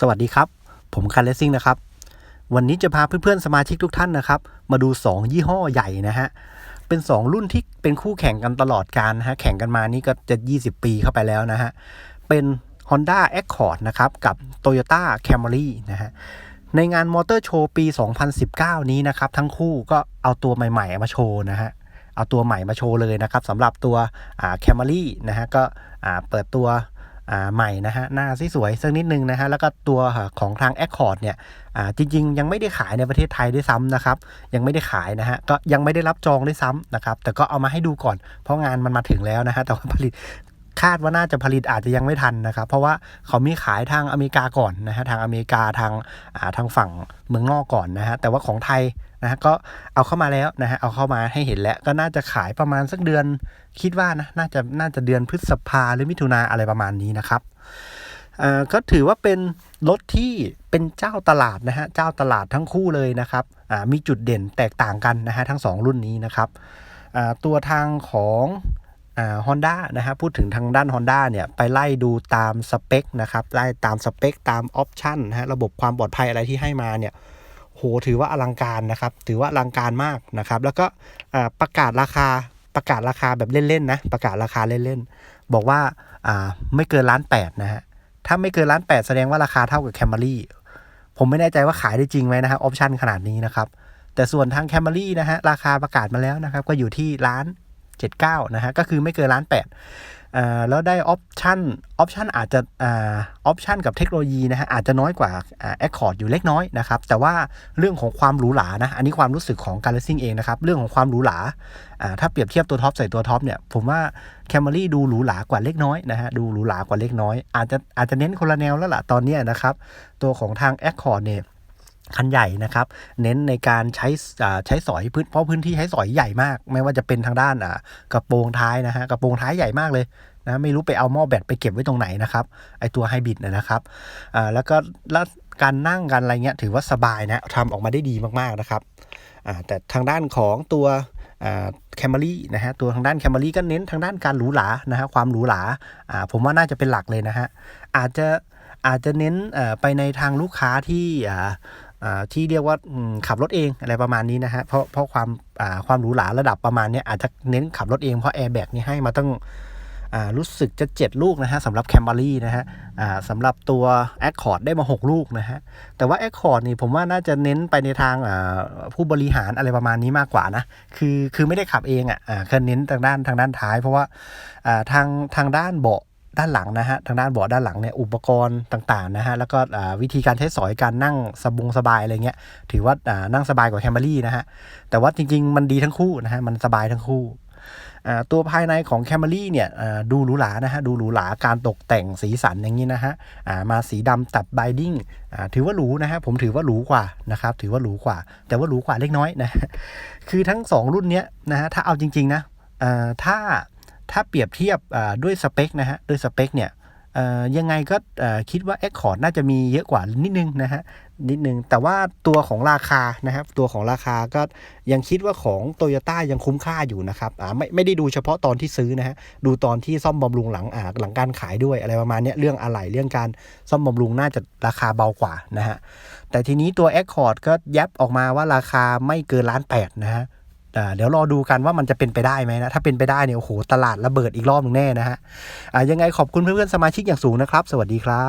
สวัสดีครับ ผมคันเลสซิ่งนะครับ วันนี้จะพาเพื่อนๆสมาชิกทุกท่านนะครับ มาดู 2 ยี่ห้อใหญ่นะฮะ เป็น 2 รุ่นที่เป็นคู่แข่งกันตลอดการนะฮะ แข่งกันมานี่ก็จะ 20 ปีเข้าไปแล้วนะฮะ เป็น Honda Accord นะครับ กับ Toyota Camry นะฮะ ในงานมอเตอร์โชว์ปี 2019 นี้นะครับ ทั้งคู่ก็เอาตัวใหม่ๆมาโชว์นะฮะเอาตัวใหม่มาโชว์เลยนะครับสำหรับตัวอ่า Camry นะฮะก็เปิดตัว ใหม่นะฮะหน้าสวยๆสักนิดนึงนะฮะแล้วก็ตัวของทาง Accord เนี่ยจริง ๆ ยังไม่ได้ขายในประเทศไทยด้วยซ้ำนะครับยังไม่ได้ขายนะฮะก็ยังไม่ได้รับจองด้วยซ้ำนะครับแต่ก็เอามาให้ดูก่อนเพราะงานมันมาถึงแล้วนะฮะแต่ว่าผลิต คาดว่าน่าจะผลิตอาจจะยังไม่ทันนะครับ เพราะว่าเขามีขายทางอเมริกาก่อนนะฮะทางอเมริกาทางอ่าทางฝั่งเมืองนอกก่อนนะฮะแต่ว่าของไทยนะฮะก็เอาเข้ามาแล้วนะฮะเอาเข้ามาให้เห็นแล้วก็น่าจะขายประมาณสักเดือนคิดว่านะน่าจะน่าจะเดือนพฤษภาหรือมิถุนาอะไรประมาณนี้นะครับอ่อก็ถือว่าเป็นรถที่เป็นเจ้าตลาดนะฮะเจ้าตลาดทั้งคู่เลยนะครับอ่ามีจุดเด่นแตกต่างกันนะฮะทั้งสองรุ่นนี้นะครับอ่าตัวทางของ ฮอนด้านะฮะพูดถึงทางด้าน Honda เนี่ยไปไล่ดูตามสเปคนะครับไล่ตามสเปคตามออปชันนะฮะระบบความปลอดภัยอะไรที่ให้มาเนี่ยโหถือว่าอลังการนะครับถือว่าอลังการมากนะครับแล้วก็ประกาศราคาประกาศราคาแบบเล่นๆนะประกาศราคาเล่นๆ บอกว่าไม่เกินล้านแปดนะฮะถ้าไม่เกินล้านแปดแสดงว่าราคาเท่ากับแคมรี่ผมไม่แน่ใจว่าขายได้จริงไหมนะฮะออปชันขนาดนี้นะครับแต่ส่วนทางแคมรี่นะฮะราคาประกาศมาแล้วนะครับก็อยู่ที่ล้าน เจ็ดเก้านะฮะก็คือไม่เกินล้านแปดอ่าแล้วได้ออปชันออปชันอาจจะอ่าออปชันกับเทคโนโลยีนะฮะอาจจะน้อยกว่าอ่าแอคคอร์ดอยู่เล็กน้อยนะครับแต่ว่าเรื่องของความหรูหรานะอันนี้ความรู้สึกของการเลสซิ่งเองนะครับเรื่องของความหรูหราอ่าถ้าเปรียบเทียบตัวท็อปใส่ตัวท็อปเนี่ยผมว่าแคมรี่ดูหรูหรากว่าเล็กน้อยนะฮะดูหรูหรากว่าเล็กน้อย อาจจะอาจจะเน้นคนละแนวแล้วล่ะตอนนี้นะครับตัวของทาง Accord เนี่ย คันใหญ่นะครับ เน้นในการใช้ใช้สอยพื้นเพราะพื้นที่ใช้สอยใหญ่มาก ไม่ว่าจะเป็นทางด้านกระโปรงท้ายนะฮะกระโปรงท้ายใหญ่มากเลยนะไม่รู้ไปเอาหม้อแบตไปเก็บไว้ตรงไหนนะครับไอตัวไฮบริดนะครับอ่าแล้วก็การนั่งกันอะไรเงี้ยถือว่าสบายนะทำออกมาได้ดีมากๆนะครับอ่าแต่ทางด้านของตัวแคม r รี่นะฮะตัวทางด้านแคม r รี่ก็เน้นทางด้านการหรูหรานะฮะความหรูหราอ่าผมว่าน่าจะเป็นหลักเลยนะฮะอาจจะอาจจะเน้นไปในทางลูกค้าที่อ่า ที่เรียกว่าขับรถเองอะไรประมาณนี้นะฮะเพราะเพราะความความหรูหราระดับประมาณนี้อาจจะเน้นขับรถเองเพราะแอร์แบ็กนี่ให้มาตั้งอ่ารู้สึกจะ 7 ลูกนะฮะสำหรับแคมบารี่นะฮะสำหรับตัว Accord ได้มา 6 ลูกนะฮะแต่ว่า Accord นี่ผมว่าน่าจะเน้นไปในทางผู้บริหารอะไรประมาณนี้มากกว่านะคือคือไม่ได้ขับเองอะอ่าคือเน้นทางด้านทางด้านท้าย เพราะว่าทางทางด้านเบาะ ด้านหลังนะฮะทางด้านเบาะด้านหลังเนี่ยอุปกรณ์ต่างๆนะฮะแล้วก็วิธีการใช้สอยการนั่งสบงสบายอะไรเงี้ยถือว่านั่งสบายกว่าแคม r รี่นะฮะแต่ว่าจริงๆ มันดีทั้งคู่นะฮะมันสบายทั้งคู่ตัวภายในของแคม r รี่เนี่ยดูหรูหรานะฮะดูหรูหราการตกแต่งสีสันอย่างนี้นะฮะามาสีดำตัดไบดิ้งถือว่าหรูนะฮะผมถือว่าหรูกว่านะครับถือว่าหรูกว่า แต่ว่าหรูกว่าเล็กน้อยนะคือทั้งสองรุ่นเนี้ยนะฮะถ้าเอาจริงๆนะถ้า ถ้าเปรียบเทียบด้วยสเปคนะฮะด้วยสเปคเนี่ยยังไงก็คิดว่า Accord น่าจะมีเยอะกว่านิดนึงนะฮะนิดนึง แต่ว่าตัวของราคานะครับตัวของราคาก็ยังคิดว่าของ t o y ยต้ยังคุ้มค่าอยู่นะครับไม่ไม่ได้ดูเฉพาะตอนที่ซื้อนะฮะดูตอนที่ซ่อมบำรุงหลังอ่าหลังการขายด้วยอะไรประมาณนี้เรื่องอะไหล่เรื่องการซ่อมบำรุงน่าจะราคาเบากว่านะฮะแต่ทีนี้ตัว Accord ก็ยับออกมาว่าราคาไม่เกินล้านแปดนะฮะ เดี๋ยวรอดูกันว่ามันจะเป็นไปได้ไหมนะถ้าเป็นไปได้เนี่ยโอ้โหตลาดระเบิดอีกรอบหนึ่งแน่นะฮะยังไงขอบคุณเพื่อนๆสมาชิกอย่างสูงนะครับ สวัสดีครับ